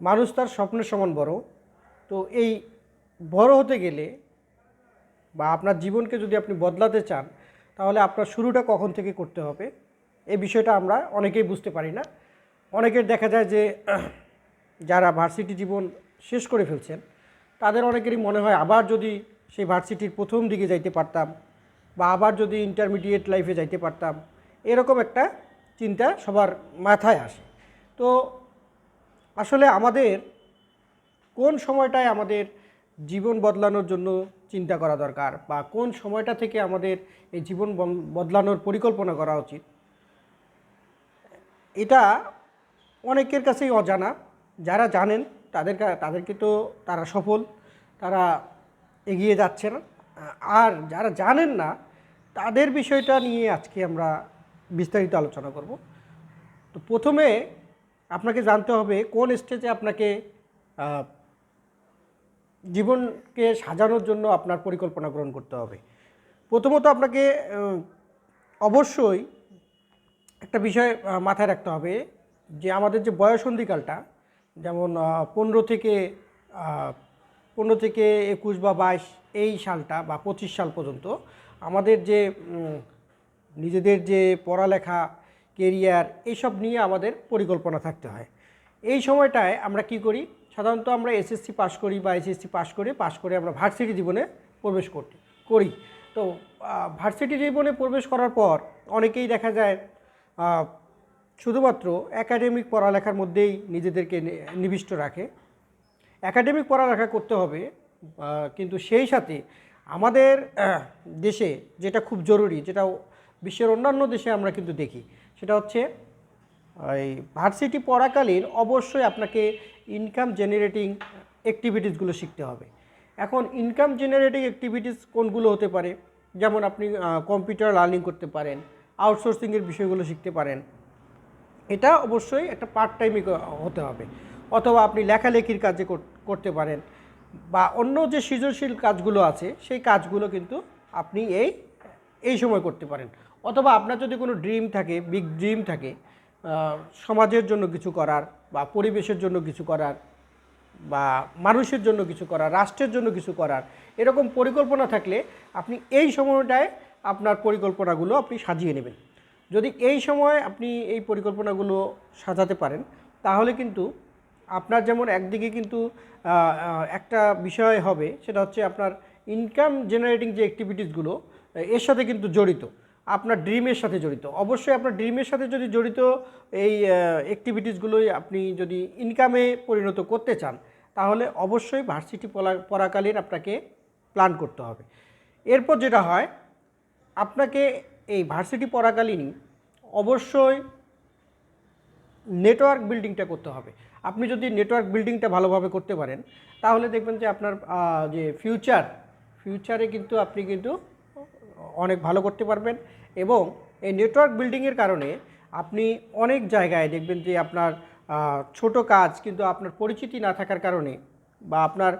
মানুষ তার স্বপ্নের সমান বড়। তো এই বড় হতে গেলে বা আপনার জীবনকে যদি আপনি বদলাতে চান, তাহলে আপনার শুরুটা কখন থেকে করতে হবে? এই বিষয়টা আমরা অনেকেই বুঝতে পারি না। অনেকের দেখা যায় যে, যারা ভার্সিটি জীবন শেষ করে ফেলছেন, তাদের অনেকেরই মনে হয় আবার যদি সেই ভার্সিটির প্রথম দিকে যাইতে পারতাম বা আবার যদি ইন্টারমিডিয়েট লাইফে যাইতে পারতাম, এরকম একটা চিন্তা সবার মাথায় আসে। তো আসলে আমাদের কোন সময়টায় আমাদের জীবন বদলানোর জন্য চিন্তা করা দরকার বা কোন সময়টা থেকে আমাদের এই জীবন বদলানোর পরিকল্পনা করা উচিত? এটা অনেকের কাছেই অজানা। যারা জানেন, তাদের তাদেরকে তো তারা সফল, তারা এগিয়ে যাচ্ছেন। আর যারা জানেন না, তাদের বিষয়টা নিয়ে আজকে আমরা বিস্তারিত আলোচনা করব। তো প্রথমে আপনাকে জানতে হবে কোন স্টেজে আপনাকে জীবনকে সাজানোর জন্য আপনার পরিকল্পনা গ্রহণ করতে হবে। প্রথমত আপনাকে অবশ্যই একটা বিষয় মাথায় রাখতে হবে যে আমাদের যে বয়সন্ধিকালটা যেমন পনেরো থেকে পনেরো থেকে একুশ বা বাইশ এই সালটা বা পঁচিশ সাল পর্যন্ত আমাদের যে নিজেদের যে পড়ালেখা কেরিয়ার এইসব নিয়ে আমাদের পরিকল্পনা থাকতে হয়। এই সময়টায় আমরা কি করি? সাধারণত আমরা এসএসসি পাস করি বা এসএসসি পাস করে পাস করে আমরা ভার্সিটি জীবনে প্রবেশ করতে করি। তো ভার্সিটি জীবনে প্রবেশ করার পর অনেকেই দেখা যায় শুধুমাত্র একাডেমিক পড়ালেখার মধ্যেই নিজেদেরকে নিবিষ্ট রাখে। একাডেমিক পড়ালেখা করতে হবে কিন্তু সেই সাথে আমাদের দেশে যেটা খুব জরুরি যেটা বিশ্বের অন্যান্য দেশে আমরা কিন্তু দেখি সেটা হচ্ছে, এই ভার্সিটি পড়াকালীন অবশ্যই আপনাকে ইনকাম জেনারেটিং অ্যাক্টিভিটিসগুলো শিখতে হবে। এখন ইনকাম জেনারেটিং অ্যাক্টিভিটিস কোনগুলো হতে পারে? যেমন আপনি কম্পিউটার লার্নিং করতে পারেন আউটসোর্সিংয়ের বিষয়গুলো শিখতে পারেন। এটা অবশ্যই একটা পার্ট টাইমই হতে হবে। অথবা আপনি লেখালেখির কাজে করতে পারেন। বা অন্য যে সৃজনশীল কাজগুলো আছে, সেই কাজগুলো কিন্তু আপনি এই এই সময় করতে পারেন। অথবা আপনার যদি কোনো ড্রিম থাকে, বিগ ড্রিম থাকে সমাজের জন্য কিছু করার বা পরিবেশের জন্য কিছু করার বা মানুষের জন্য কিছু করার, রাষ্ট্রের জন্য কিছু করার, এরকম পরিকল্পনা থাকলে আপনি এই সময়টায় আপনার পরিকল্পনাগুলো আপনি সাজিয়ে নেবেন। যদি এই সময় আপনি এই পরিকল্পনাগুলো সাজাতে পারেন, তাহলে কিন্তু আপনার যেমন একদিকে কিন্তু একটা বিষয় হবে, সেটা হচ্ছে আপনার ইনকাম জেনারেটিং যে অ্যাক্টিভিটিসগুলো এর সাথে কিন্তু জড়িত। আপনার ড্রিমের সাথে জড়িত। অবশ্যই আপনার ড্রিমের সাথে যদি জড়িত এই অ্যাক্টিভিটিসগুলোই আপনি যদি ইনকামে পরিণত করতে চান, তাহলে অবশ্যই ভার্সিটি পড়া পড়াকালীন আপনাকে প্ল্যান করতে হবে। এরপর যেটা হয়, আপনাকে এই ভার্সিটি পড়াকালীনই অবশ্যই নেটওয়ার্ক বিল্ডিংটা করতে হবে। আপনি যদি নেটওয়ার্ক বিল্ডিংটা ভালোভাবে করতে পারেন, তাহলে দেখবেন যে আপনার যে ফিউচার ফিউচারে কিন্তু আপনি কিন্তু অনেক ভালো করতে পারবেন এবং এই নেটওয়ার্ক বিল্ডিংয়ের কারণে আপনি অনেক জায়গায় দেখবেন যে আপনার ছোট কাজ কিন্তু আপনার পরিচিতি না থাকার কারণে বা আপনার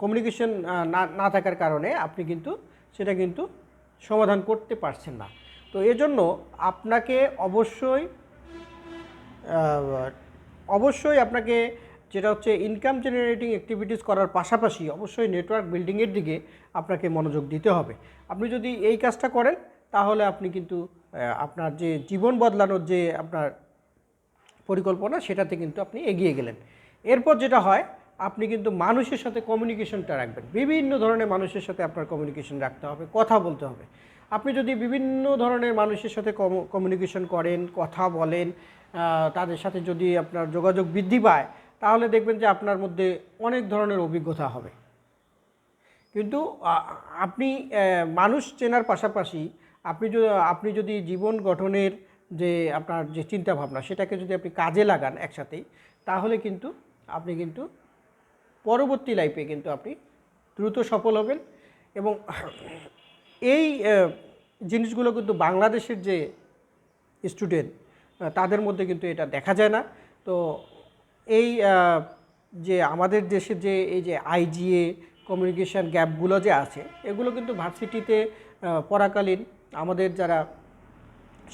কমিউনিকেশন না না থাকার কারণে আপনি কিন্তু সেটা কিন্তু সমাধান করতে পারছেন না। তো এজন্য আপনাকে অবশ্যই অবশ্যই আপনাকে যেটা হচ্ছে ইনকাম জেনারেটিং অ্যাক্টিভিটিস করার পাশাপাশি অবশ্যই নেটওয়ার্ক বিল্ডিংয়ের দিকে আপনাকে মনোযোগ দিতে হবে। আপনি যদি এই কাজটা করেন, তাহলে আপনি কিন্তু আপনার যে জীবন বদলানোর যে আপনার পরিকল্পনা, সেটাতে কিন্তু আপনি এগিয়ে গেলেন। এরপর যেটা হয়, আপনি কিন্তু মানুষের সাথে কমিউনিকেশনটা রাখবেন। বিভিন্ন ধরনের মানুষের সাথে আপনার কমিউনিকেশন রাখতে হবে, কথা বলতে হবে। আপনি যদি বিভিন্ন ধরনের মানুষের সাথে কমিউনিকেশন করেন, কথা বলেন তাদের সাথে যদি আপনার যোগাযোগ বৃদ্ধি পায় তাহলে দেখবেন যে আপনার মধ্যে অনেক ধরনের অভিজ্ঞতা হবে। কিন্তু আপনি মানুষ চেনার পাশাপাশি আপনি যদি আপনি যদি জীবন গঠনের যে আপনার যে চিন্তা ভাবনা সেটাকে যদি আপনি কাজে লাগান একসাথেই, তাহলে কিন্তু আপনি কিন্তু পরবর্তী লাইফে কিন্তু আপনি দ্রুত সফল হবেন এবং এই জিনিসগুলো কিন্তু বাংলাদেশের যে স্টুডেন্ট তাদের মধ্যে কিন্তু এটা দেখা যায় না। তো এই যে আমাদের দেশের যে এই যে আইজিএ কমিউনিকেশন গ্যাপগুলো যে আছে, এগুলো কিন্তু ভার্সিটিতে পড়াকালীন আমাদের যারা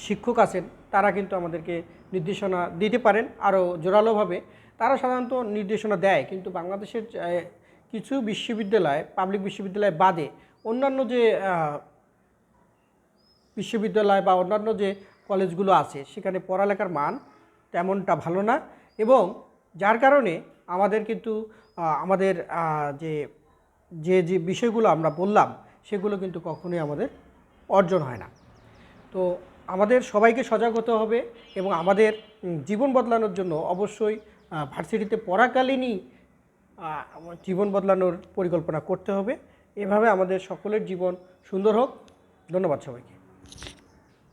শিক্ষক আছেন, তারা কিন্তু আমাদেরকে নির্দেশনা দিতে পারেন আরও জোরালোভাবে। তারা সাধারণত নির্দেশনা দেয়, কিন্তু বাংলাদেশের কিছু বিশ্ববিদ্যালয় পাবলিক বিশ্ববিদ্যালয় বাদে অন্যান্য যে বিশ্ববিদ্যালয় বা অন্যান্য যে কলেজগুলো আছে, সেখানে পড়ালেখার মান তেমনটা ভালো না এবং যার কারণে আমাদের কিন্তু আমাদের যে যে যে বিষয়গুলো আমরা বললাম, সেগুলো কিন্তু কখনোই আমাদের অর্জন হয় না। তো আমাদের সবাইকে সজাগ হতে হবে এবং আমাদের জীবন বদলানোর জন্য অবশ্যই ভার্সিটিতে পড়াকালীনই জীবন বদলানোর পরিকল্পনা করতে হবে। এভাবে আমাদের সকলের জীবন সুন্দর হোক। ধন্যবাদ সবাইকে।